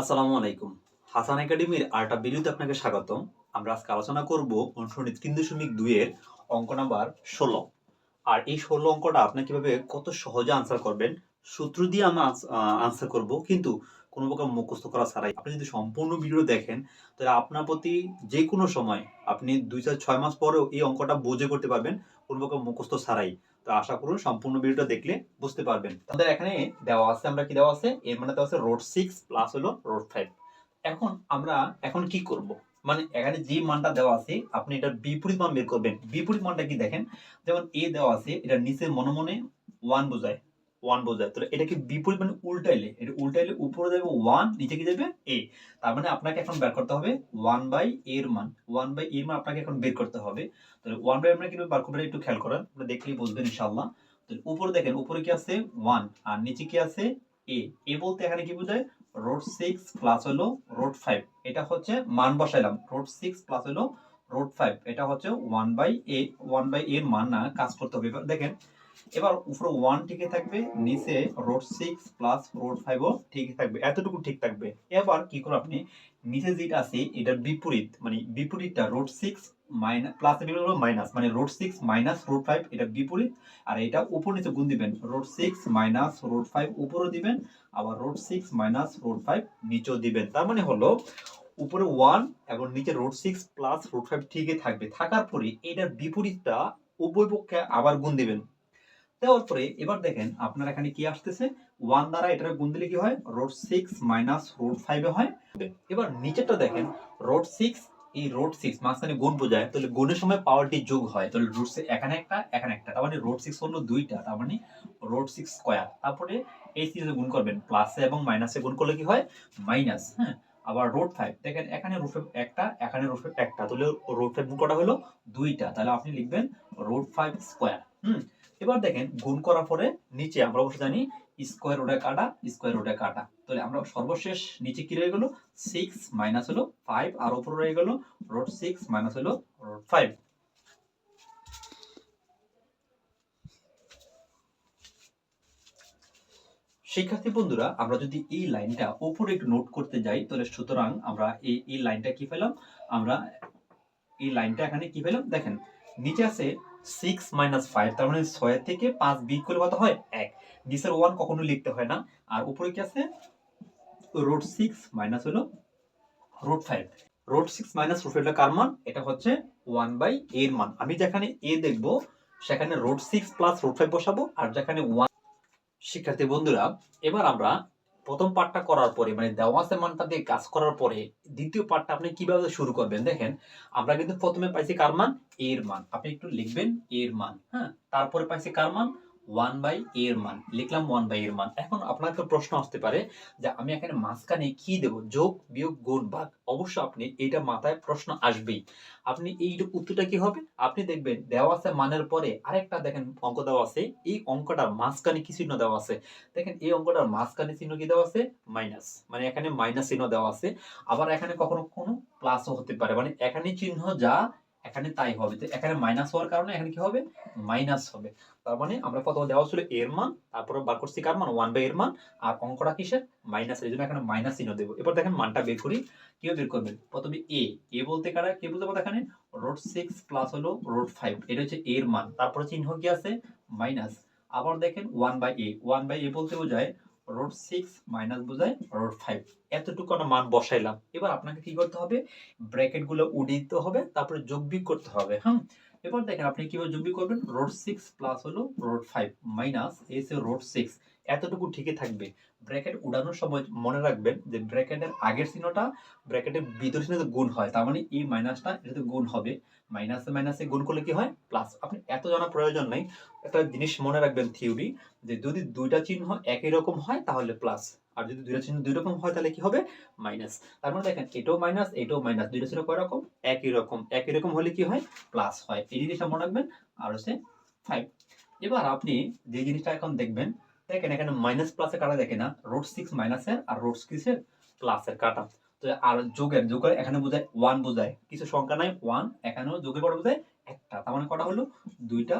আসসালামু আলাইকুম। হাসান একাডেমির আরেকটা ভিডিওতে আপনাকে স্বাগতম। আমরা আজকে আলোচনা করব অনুসরণিত তিন দশমিক দুইয়ের অঙ্ক নাম্বার ষোলো। আর এই ষোলো অঙ্কটা আপনি কীভাবে কত সহজে আনসার করবেন, সূত্র দিয়ে আমরা আনসার করব। কিন্তু কোনো প্রকার মুখস্থ করা ছাড়াই আপনি যদি সম্পূর্ণ ভিডিও দেখেন, তাহলে আপনার প্রতি যে কোনো সময় আপনি দুই চার ছয় মাস পরেও এই অঙ্কটা বোঝে করতে পারবেন, কোনো প্রকার মুখস্থ ছাড়াই। তো আশা করুন সম্পূর্ণ ভিডিওটা দেখলে বুঝতে পারবেন। আমাদের এখানে দেওয়া আছে, আমরা কি দেওয়া আছে? এর মানে দেওয়া আছে রোড সিক্স প্লাস হলো রোড ফাইভ এখন আমরা এখন কি করব? মানে এখানে যে মানটা দেওয়া আছে, আপনি এটার বিপরীত মান বের করবেন। বিপরীত মানটা কি দেখেন? যেমন এ দেওয়া আছে, এটা নিচে মনে মনে ওয়ান বোঝায়। ওয়ান বোঝায় তাহলে এটাকে বিপরীত মানে উল্টাইলে, এটা উল্টাইলে উপরে যাবে ওয়ান নিচে কি যাবে? এ তার মানে আপনাকে এখন বের করতে হবে ওয়ান বাই এর মান। ওয়ান বাই এর মান আপনাকে এখন বের করতে হবে। তাহলে ওয়ান বাই এর মান কীভাবে বার করবেন একটু খেয়াল করেন আপনি দেখলেই বুঝবেন ইনশাআল্লাহ। তাহলে উপরে দেখেন, উপরে কি আছে? ওয়ান আর নিচে কি আছে? এ এ বলতে এখানে কি বোঝায়? রোড সিক্স প্লাস হলো রোড ফাইভ এটা হচ্ছে মান বসাইলাম। রোড সিক্স প্লাস হলো রোড ফাইভ এটা হচ্ছে one by A one by এর মান না, কাজ করতে হবে। দেখেন এবার উপরে ওয়ান ঠিকই থাকবে, নিচে রোড সিক্স প্লাস রোড ফাইভও ঠিকই থাকবে, এতটুকু ঠিক থাকবে। এবার কি করে আপনি, নিচে যেটা আছে, এটার বিপরীত মানে বিপরীতটা রোড সিক্স মাইনাস প্লাস হলো মাইনাস মানে root six minus root five এটা বিপরীত, আর এটা উপর নিচে গুণ দিবেন। Root six minus root five দিবেন, আবার root six minus root five নিচেও দিবেন। তার মানে হলো, উপরে ওয়ান এবং নিচে root six plus root five ঠিকই থাকবে। থাকার পরে এটার বিপরীতটা উভয় পক্ষে আবার গুণ দিবেন। দেওয়ার পরে এবার দেখেন আপনার এখানে কি আসতেছে? ওয়ান দ্বারা এটার গুণ দিলে কি হয়? রোড সিক্স মাইনাস রোড ফাইভে হয়। এবার নিচেরটা দেখেন রোড সিক্স এই রোড সিক্স মাঝখানে গুণ বোঝায়, তাহলে গুণের সময় পাওয়ারটি যোগ হয়। তাহলে রোড এখানে একটা এখানে একটা, তার মানে রোড সিক্স হলো দুইটা, তার মানে রোড সিক্স স্কোয়ার তারপরে এই সিরিজে গুণ করবেন প্লাসে এবং মাইনাসে গুণ করলে কি হয়? মাইনাস হ্যাঁ? আবার রোড ফাইভ দেখেন এখানে রুট ফাইভ একটা, এখানে রুট ফাইভ একটা, তাহলে রোড ফাইভ গুণ করা হলো দুইটা। তাহলে আপনি লিখবেন রোড ফাইভ স্কোয়ার হুম? এবার দেখেন গুণ করার পরে নিচে আমরা অবশ্যই জানি স্কোয়ার রোডে কাটা স্কোয়ার রোডে কাটা। তাহলে আমরা সর্বশেষ নিচে কি রয়ে গেল? সিক্স মাইনাস হলো ফাইভ আর উপরে রয়ে গেল রোড সিক্স মাইনাস হলো রোড ফাইভ শিক্ষার্থী বন্ধুরা, আমরা যদি এই লাইনটা উপরে একটু নোট করতে যাই, তাহলে সুতরাং আমরা এই এই লাইনটা কি পেলাম? আমরা এই লাইনটা এখানে কি পেলাম? দেখেন, নিচে আছে সিক্স মাইনাস ফাইভ তার মানে ছয় থেকে পাঁচ বিগ করলে কত হয়? এক। নিচের ওয়ান কখনো লিখতে হয় না। আর উপরে কি আছে? রোড সিক্স মাইনাস হলো root five root six minus root ফাইভটা কার মান? এটা হচ্ছে ওয়ান বাই এর মান। আমি যেখানে এ দেখব, সেখানে root six plus root five বসাবো। আর যেখানে ওয়ান শিক্ষার্থী বন্ধুরা, এবার আমরা প্রথম পার্টটা করার পরে মানে দেওয়া মানটা দিয়ে কাজ করার পরে, দ্বিতীয় পার্টটা আপনি কীভাবে শুরু করবেন? দেখেন, আমরা কিন্তু প্রথমে পাইছি কার মান? এর মান। আপনি একটু লিখবেন, এর মান। হ্যাঁ তারপরে পাইছি কার মান? ওয়ান বাই এর মান, লিখলাম ওয়ান বাই এর মান। এখন আপনার প্রশ্ন আসতে পারে যে আমি এখানে মাঝখানে কি দেব? যোগ, বিয়োগ, গুণ, ভাগ। অবশ্য আপনি এটা মাথায় প্রশ্ন আসবেই। আপনি এই উত্তরটা কি হবে? আপনি দেখবেন দেওয়া আছে মানের পরে আরেকটা দেখেন অঙ্ক দেওয়া আছে। এই অঙ্কটার মাঝখানে কি চিহ্ন দেওয়া আছে? দেখেন এই অঙ্কটার মাঝখানে চিহ্ন কি দেওয়া আছে? মাইনাস মানে এখানে মাইনাস চিহ্ন দেওয়া আছে। আবার এখানে কখনো কোনো প্লাসও হতে পারে। মানে এখানে চিহ্ন যা এখানে তাই হবে। তো এখানে মাইনাস হওয়ার কারণে এখানে কি হবে? মাইনাস হবে। তার মানে আমরা প্রথমে দেওয়া ছিল এর মান, তারপরে বার করছি কার মান? ওয়ান বাই এর মান। আর অঙ্কটা কিসের? মাইনাস এই জন্য এখানে মাইনাস চিহ্ন দেবো। এবার দেখেন মানটা বের করি। কীভাবে বের করবেন? প্রথমে এ এ বলতে কারা? কে বলতে পারো এখানে? রোড সিক্স প্লাস হলো রোড ফাইভ এটা হচ্ছে এর মান। তারপরে চিহ্ন কি আছে? মাইনাস আবার দেখেন one by A one by A বলতে বোঝায় রোড সিক্স মাইনাস বোঝায় রোড ফাইভ। এতটুকু আমরা মান বসাইলাম। এবার আপনাকে কি করতে হবে? ব্র্যাকেটগুলো উডিয়ে দিতে হবে, তারপরে যোগ বিয়োগ করতে হবে হ্যাঁ? এবার দেখেন আপনি কীভাবে যোগ বিয়োগ করবেন? রোড সিক্স প্লাস হলো রোড ফাইভ মাইনাস এসে রোড সিক্স। এতটুকু ঠিকই থাকবে। ব্র্যাকেট উড়ানোর সময় মনে রাখবেন যে ব্র্যাকেটের আগের চিহ্নটা ব্র্যাকেটের ভিতর চিহ্ন গুণ হয়। তার মানে এই মাইনাসটা এটাতে গুণ হবে। মাইনাসে মাইনাসে গুণ করলে কি হয়? প্লাস আপনি এত জানা প্রয়োজন নাই। একটা জিনিস মনে রাখবেন থিওরি যে যদি দুইটা চিহ্ন একই রকম হয় তাহলে প্লাস আর যদি দুইটা চিহ্ন দুই রকম হয় তাহলে কি হবে? মাইনাস তার মানে দেখেন, এটাও মাইনাস এটাও মাইনাস দুইটা চিহ্ন কয় রকম? একই রকম। একই রকম হলে কি হয়? প্লাস হয়। এই জিনিসটা মনে রাখবেন। আর হচ্ছে ফাইভ এবার আপনি যে জিনিসটা এখন দেখবেন দেখেন এখানে মাইনাস প্লাসে কাটা দেখে না রোড সিক্স মাইনাসের আর রোড সিক্সের প্লাসের কাটা। তো আর যোগের যোগের এখানে বোঝায় ওয়ান বোঝায়, কিছু সংখ্যা নাই ওয়ান এখানেও যোগের কটা বোঝায় একটা, তার মানে কটা হলো? দুইটা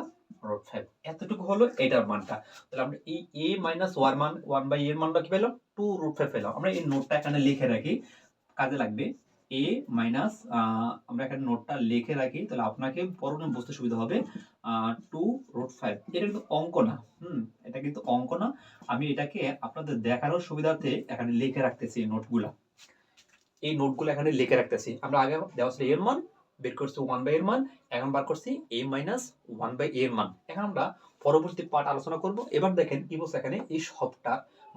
রুট ফাইভ এতটুকু হলো এটার মানটা। তাহলে আমরা এই এ মাইনাস ওয়ান মান ওয়ান বাই এর মানটা কি পেলাম? টু রুট ফাইভ পেলাম। আমরা এই নোটটা এখানে লিখে রাখি। কাজে লাগবে এ মাইনাস আমরা এখানে নোটটা লিখে রাখি, তাহলে আপনাকে পরবর্তী বুঝতে সুবিধা হবে টু রুট ফাইভ এটা কিন্তু অঙ্ক না, হুম, এটা কিন্তু অঙ্ক না। আমি এটাকে আপনাদের দেখানোর সুবিধার্থে এখানে লিখে রাখতেছি নোটগুলা এই নোটগুলো এখানে লিখে রাখতেছি। আমরা আগে দেওয়া ছিল এর মান, বের করছি ওয়ান বাই এর মান, এখন বার করছি এ মাইনাস ওয়ান বাই এর মান। এখন আমরা পরবর্তী পার্ট আলোচনা করব। এবার দেখেন কি বলছে এখানে, এই সবটা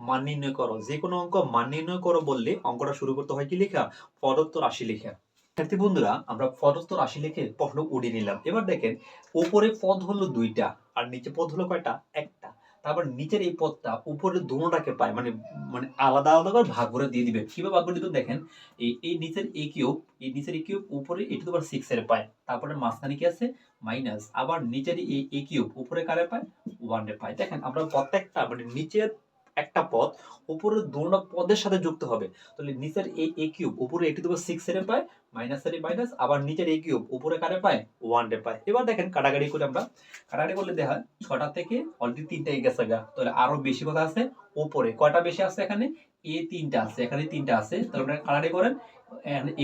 মান নির্ণয় করো, যে কোনো অঙ্ক মান নির্ণয় করো বললে অঙ্কটা শুরু করতে হয় কি লেখা? পদত্ব রাশি লেখা। শিক্ষার্থী বন্ধুরা, আমরা পদত্ব রাশি লিখে প্রশ্ন উড়িয়ে নিলাম। এবার দেখেন উপরে পদ হলো দুইটা আর নিচে পদ হলো কয়টা? একটা। তারপর নিচের এই পদটা উপরে দুটাকে পায় মানে মানে আলাদা আলাদা করে ভাগ করে দিয়ে দিবে। কীভাবে ভাগ করে দিবে দেখেন, এই এই নিচের এ কিউব, এই নিচের এ কিউব উপরে এটি তো সিক্স এর পায়। তারপরে মাঝখানে কি আছে? মাইনাস আবার নিচের এই এ কিউব উপরে কারে পায়? ওয়ান এ পায়। দেখেন, আমরা প্রত্যেকটা মানে নিচের একটা পদ উপরে দুটো পদের সাথে যুক্ত হবে। তাহলে নিচের এই এ কিউব, উপরে এটি তো সিক্স এর পায় মাইনাস এর মাইনাস আবার নিচের এ কিউব, উপরে কারে পায়? ওয়ান এ পায়। এবার দেখেন কাটাকাটি করে আমরা। কাটাকাটি করলে দেখা ছটা থেকে অলরেডি তিনটা গেছে গা। তাহলে আরও বেশি কথা আছে, উপরে কয়টা বেশি আছে এখানে? এ তিনটা আছে, এখানে তিনটা আছে। তাহলে আপনারা কাটাকাটি করেন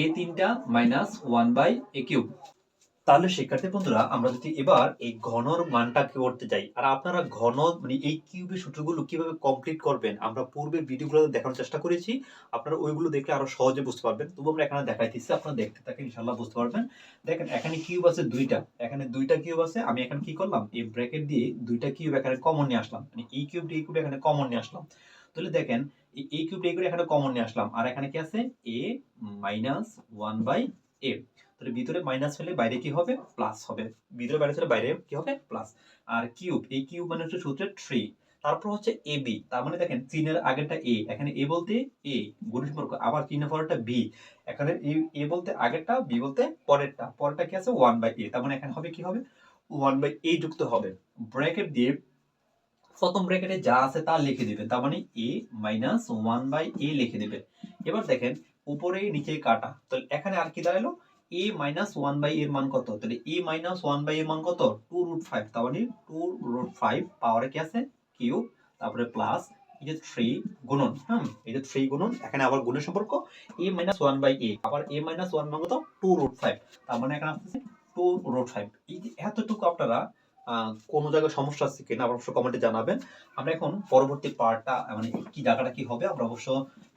এ তিনটা minus one by A cube তাহলে শিক্ষার্থী বন্ধুরা, আমরা যদি এবার এই ঘনর মানটা করতে যাই, আর আপনারা ঘন মানে এই কিউবের সূত্রগুলো কীভাবে কমপ্লিট করবেন, আমরা পূর্বের ভিডিওগুলোতে দেখানোর চেষ্টা করেছি। আপনারা ওইগুলো দেখলে আরও সহজে বুঝতে পারবেন। তবু আমরা এখানে দেখাইতেছি, আপনারা দেখতে থাকেন ইনশাল্লাহ বুঝতে পারবেন। দেখেন, এখানে কিউব আছে দুইটা। এখানে দুইটা কিউব আছে, আমি এখানে কি করলাম? এই ব্র্যাকেট দিয়ে দুইটা কিউব এখানে কমন নিয়ে আসলাম। মানে এই কিউব এই কিউব এখানে কমন নিয়ে আসলাম। তাহলে দেখেন, এই- কিউব এই কিউব এখানে কমন নিয়ে আসলাম। আর এখানে কি আছে? A minus one by A তাহলে ভিতরে মাইনাস হলে বাইরে কি হবে? প্লাস হবে। ভিতরে বাইরে হলে বাইরে কি হবে? প্লাস আর কিউব এই কিউব মানে হচ্ছে সূত্রে থ্রি তারপর হচ্ছে এ বি তার মানে দেখেন, চিহ্নের আগেরটা এ এখানে এ বলতে এ গুণ সম্পর্ক। আবার চিহ্নের পরেরটা বি এখানে এ বলতে আগেরটা বি বলতে পরেরটা। পরেরটা কি আছে? ওয়ান বাই এ তার মানে এখানে হবে কি হবে? ওয়ান বাই এ যুক্ত হবে। ব্র্যাকেট দিয়ে প্রথম ব্র্যাকেটে যা আছে তা লিখে দিবেন তার মানে A minus one by A লিখে দিবেন এবার দেখেন উপরে নিচে কাটা। তাহলে এখানে আর কি দাঁড়াল? এ মাইনাস ওয়ান বাই এর মান কত? তাহলে এ মাইনাস ওয়ান বাই এর মান কত? টু রুট ফাইভ তার মানে টু রুট ফাইভ পাওয়ারে কি আছে? কিউব তারপরে প্লাস এই যে থ্রি গুণন। হ্যাঁ যে থ্রি গুণন। এখানে আবার গুণের সম্পর্ক। A minus one by A আবার এ মাইনাস ওয়ান মান কত? টু রুট ফাইভ তার মানে এখানে আসতেছে টু রুট ফাইভ এই যে এতটুকু আপনারা কোনো জায়গায় সমস্যা আছে কিনা অবশ্যই কমেন্টে জানাবেন। আমরা এখন পরবর্তী পার্টটা মানে কি জায়গাটা কি হবে, আমরা অবশ্য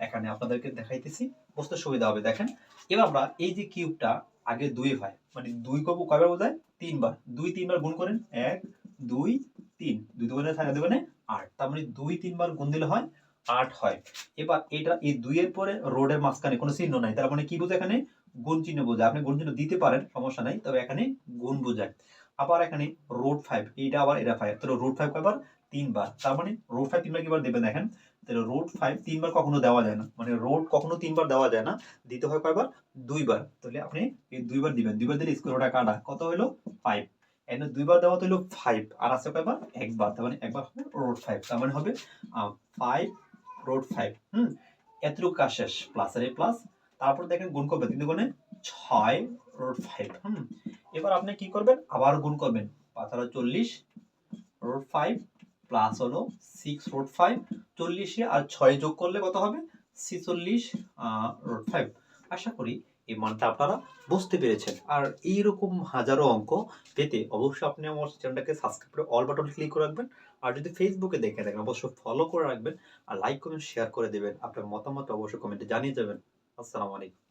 এখানে আপনাদেরকে দেখাইতেছি। বুঝতে সুবিধা হবে, দেখেন। এবার আমরা এই যে কিউবটা আগে দুই হয় মানে দুই কব কয়বার বোঝায়? তিনবার। দুই, তিনবার গুণ করেন, এক, দুই, তিন। দুই দুগুণে থাকে, দুগুণে আট। তার মানে দুই, তিনবার গুণ দিলে হয়, আট হয়। এবার এটা, এই দুইয়ের পরে রোডের মাঝখানে কোনো চিহ্ন নাই। তার মানে কি বোঝায় এখানে? গুণ চিহ্ন বোঝায়। আপনি গুণ চিহ্ন দিতে পারেন, সমস্যা নাই, তবে এখানে গুণ বোঝায়। আবার এখানে রোড ফাইভ এইটা আবার এটা ফাইভ তাহলে রোড ফাইভ কয়বার? তিনবার। তার মানে রোড ফাইভ তিনবার কিবার দেবেন দেখেন? তাহলে রোড ফাইভ তিনবার কখনো দেওয়া যায় না। মানে রোড কখনো তিনবার দেওয়া যায় না। দিতে হয় কয়বার? দুইবার। তাহলে আপনি এই দুইবার দিবেন। দুইবার দিলে স্কোয়ার রোডা কাটা। কত হলো ফাইভ এখানে দুইবার দেওয়া তো হলো ফাইভ আর আছে কয়বার? একবার। তার মানে একবার হবে রোড ফাইভ তার মানে হবে ফাইভ রোড ফাইভ হুম? এতটুকু কাজ শেষ। প্লাস আর প্লাস তারপর দেখেন গুণ করবেন তিন গুণে ছয় রোড ফাইভ হুম। এবার আপনি কি করবেন? আবার গুণ করবেন। হাজার চল্লিশ রোড ফাইভ প্লাস হলো সিক্স রোড ফাইভ চল্লিশে আর ছয় যোগ করলে কত হবে? ছিচল্লিশ রোড ফাইভ আশা করি এই মানটা আপনারা বুঝতে পেরেছেন। আর এইরকম হাজারো অঙ্ক পেতে অবশ্যই আপনি আমার চ্যানেলটাকে সাবস্ক্রাইব করে অল বাটন ক্লিক করে রাখবেন। আর যদি ফেসবুকে দেখে থাকেন, অবশ্যই ফলো করে রাখবেন। আর লাইক কমেন্ট শেয়ার করে দেবেন। আপনার মতামত অবশ্যই কমেন্টে জানিয়ে যাবেন। আসসালামু আলাইকুম।